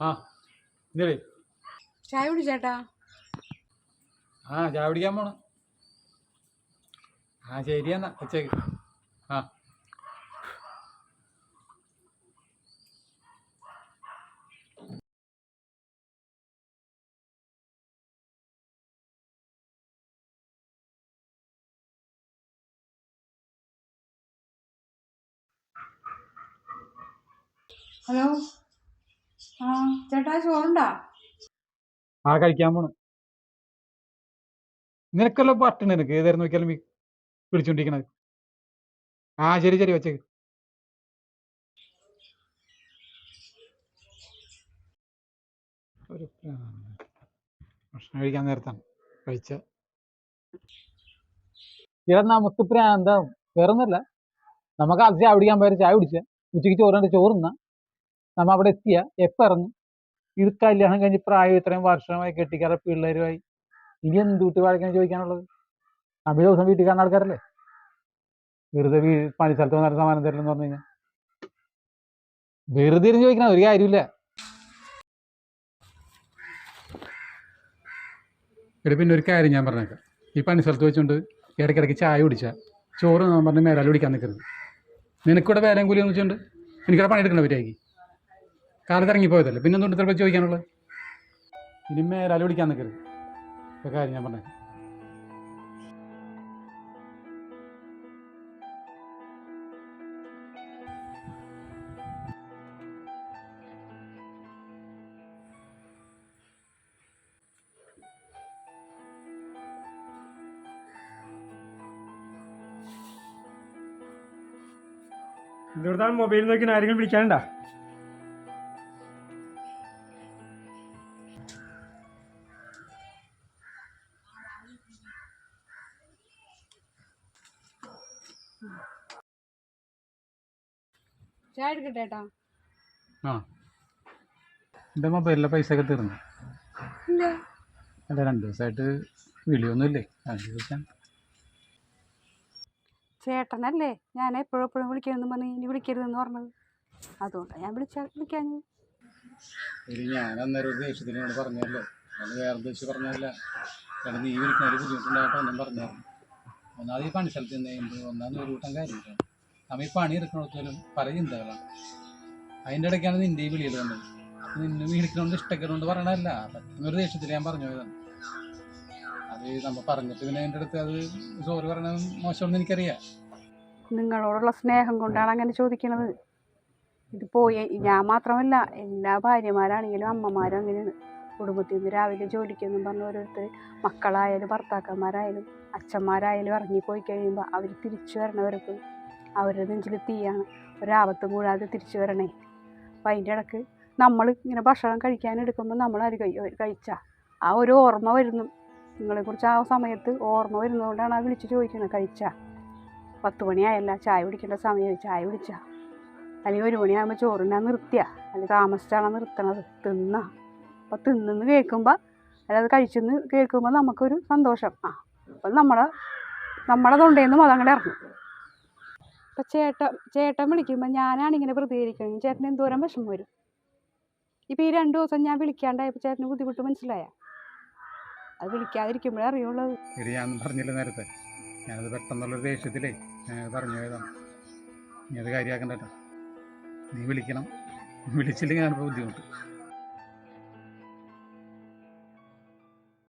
ആ ഇതേ ചായ കുടിച്ചേട്ടാ? ആ ചായ കുടിക്കാൻ പോണം. ആ ശരി എന്നാ ഉച്ചയ്ക്ക്. ആ. ഹലോ. ആ ചേട്ടാ ചോറുണ്ടാ? ആ കഴിക്കാൻ പോണ്. നിനക്കല്ലോ പട്ടണ നിനക്ക്. ഏതായിരുന്നു നോക്കിയാലും പിടിച്ചോണ്ടിരിക്കണത് ആ ശരി ശരി വെച്ചേക്ക്. ഒരു. ഭക്ഷണം കഴിക്കാൻ നേരത്താണ്. കഴിച്ച. ഇവിടെ നമുക്ക് പ്രാന്താവും വേറൊന്നല്ല നമുക്ക് അത് ചായ പോയ ചായ കുടിച്ച. ഉച്ചയ്ക്ക് ചോറുണ്ട് ചോറുന്ന നമ്മ അവിടെ എത്തിയ. എപ്പം ഇറങ്ങും ഇത് കല്യാണം കഴിഞ്ഞ് പ്രായം ഇത്രയും വർഷമായി കെട്ടിക്കാറ പിള്ളേരുമായി. ഇനി എന്തുട്ടി വാഴക്കാൻ ചോദിക്കാനുള്ളത്? നമ്മൾ ദിവസം വീട്ടിൽ കാണുന്ന ആൾക്കാരല്ലേ? വെറുതെ വീ പണി സ്ഥലത്ത് വന്നാൽ സമാനം തരില്ലെന്ന് പറഞ്ഞു കഴിഞ്ഞാൽ വെറുതെ ഇരുന്ന് ചോദിക്കണം ഒരു കാര്യമില്ല ഇവിടെ പിന്നെ ഒരു കാര്യം ഞാൻ പറഞ്ഞേക്കാം. ഈ പണി സ്ഥലത്ത് വെച്ചുകൊണ്ട് ഇടയ്ക്കിടയ്ക്ക് ചായ കുടിച്ചാൽ ചോറ് ഞാൻ പറഞ്ഞ് മേലാൽ കുടിക്കാൻ നിൽക്കരുത് നിനക്കിവിടെ വേലയും എന്ന് വെച്ചുകൊണ്ട് എനിക്കിവിടെ പണിയെടുക്കണ കാലത്ത് ഇറങ്ങിപ്പോയതല്ലേ പിന്നെ എന്തുകൊണ്ട് ഇത്ര ചോദിക്കാനുള്ളത്? ഇനി അല വിളിക്കാൻ നിൽക്കരുത് ഒരു കാര്യം ഞാൻ പറഞ്ഞത് ഇതുകൊണ്ടാണ് മൊബൈൽ നോക്കി ആരെങ്കിലും വിളിക്കാനുണ്ടാ ചായ എടുക്കട്ടെ ഏട്ടാ? ആ. എന്റെ മൊബൈലിലെ പൈസ ഒക്കെ തീർന്നു. അല്ല രണ്ട് ദിവസമായിട്ട് വിളിയൊന്നുമില്ലേ? അത് ചോദിക്കാൻ ചേട്ടനല്ലേ? ഞാൻ എപ്പോഴും എപ്പോഴും വിളിക്കരുതെന്ന് പറഞ്ഞ് ഇനി വിളിക്കരുതെന്ന് പറഞ്ഞത്. അതുകൊണ്ടാണ് ഞാൻ വിളിച്ച വിളിക്കാൻ. ഒരു ഞാൻ അന്നേരം ഒരു ദേഷ്യത്തിന് എന്നോട് പറഞ്ഞല്ലോ. അത് വേറെ ഉദ്ദേശിച്ച് പറഞ്ഞതല്ല. കാരണം നീ വിളിക്കുന്ന ഒരു ബുദ്ധിമുട്ടുണ്ടായിട്ട് ഒന്നും പറഞ്ഞായിരുന്നു. ഒന്നാമത് ഈ പണി സ്ഥലത്ത് നിന്ന് കഴിയുമ്പോൾ ഒന്നാമത് ഒരു കൂട്ടം കാര്യമില്ല നമ്മൾ ഈ പണി എടുക്കണത്തോലും പല ചിന്തകളാണ്. അതിന്റെ ഇടയ്ക്കാണ് നിന്റെ ഈ വിളിയിൽ വന്നത്. അപ്പം നിന്നെ വിളിക്കണോണ്ട് ഇഷ്ടക്കേടുകൊണ്ട് പറയണതല്ല. പറ്റുന്നൊരു ദേഷ്യത്തിൽ ഞാൻ പറഞ്ഞു പോയതാണ്. അത് നമ്മൾ പറഞ്ഞിട്ട് പിന്നെ എന്റെ അടുത്ത് അത് സോറി പറയണത് മോശമാണെന്ന് എനിക്കറിയാം. നിങ്ങളോടുള്ള സ്നേഹം കൊണ്ടാണ് അങ്ങനെ ചോദിക്കുന്നത് ഇത് പോയി ഞാൻ മാത്രമല്ല എല്ലാ ഭാര്യമാരാണെങ്കിലും അമ്മമാരും അങ്ങനെയാണ്. കുടുംബത്തിൽ നിന്ന് രാവിലെ ജോലിക്കൊന്നും പറഞ്ഞ ഓരോരുത്തർ മക്കളായാലും ഭർത്താക്കന്മാരായാലും അച്ഛന്മാരായാലും ഇറങ്ങിപ്പോയി കഴിയുമ്പോൾ അവർ തിരിച്ചു വരണവർക്ക് അവരുടെ നെഞ്ചിൽ തീയാണ്. ഒരാപത്തും കൂടാതെ തിരിച്ചു വരണേ. അപ്പം അതിന്റെ ഇടയ്ക്ക് നമ്മൾ ഇങ്ങനെ ഭക്ഷണം കഴിക്കാനെടുക്കുമ്പോൾ നമ്മൾ അത് കഴി കഴിച്ച. ആ ഒരു ഓർമ്മ വരുന്നു. നിങ്ങളെക്കുറിച്ച് ആ സമയത്ത് ഓർമ്മ വരുന്നതുകൊണ്ടാണ് ആ വിളിച്ച് ചോദിക്കുന്നത് കഴിച്ചാ. പത്ത് മണിയായല്ല ചായ കുടിക്കേണ്ട സമയം ചായ കുടിച്ച. അല്ലെങ്കിൽ ഒരു മണിയാകുമ്പോൾ ചോറിനാ നിർത്തിയ. അല്ലെങ്കിൽ താമസിച്ചാണ് നിർത്തണത്? തിന്ന. അപ്പോൾ തിന്നെന്ന് കേൾക്കുമ്പോൾ അല്ലാതെ കഴിച്ചെന്ന് കേൾക്കുമ്പോൾ നമുക്കൊരു സന്തോഷം. ആ അപ്പം നമ്മളെ നമ്മളെ തൊണ്ടേന്ന് അതങ്ങനെ ഇറങ്ങും. അപ്പം ചേട്ടൻ ചേട്ടൻ വിളിക്കുമ്പോൾ ഞാനാണ് ഇങ്ങനെ പ്രതികരിക്കുന്നത് ചേട്ടന് എന്തോരം വിഷമം വരും. ഇപ്പം ഈ രണ്ട് ദിവസം ഞാൻ വിളിക്കാണ്ടായപ്പോൾ ചേട്ടന് ബുദ്ധിമുട്ട് മനസ്സിലായ? അത് വിളിക്കാതിരിക്കുമ്പോഴേ അറിയുള്ളൂ. ഇത് ഞാൻ പറഞ്ഞില്ല നേരത്തെ? ഞാനത് പെട്ടെന്നുള്ളൊരു ദേഷ്യത്തിലേ ഞാനത് പറഞ്ഞു പോയതാണ് നീ അത് കാര്യമാക്കണ്ടേട്ടാ നീ വിളിക്കണം. വിളിച്ചില്ലെങ്കിൽ ഞാനിപ്പോൾ ബുദ്ധിമുട്ട്.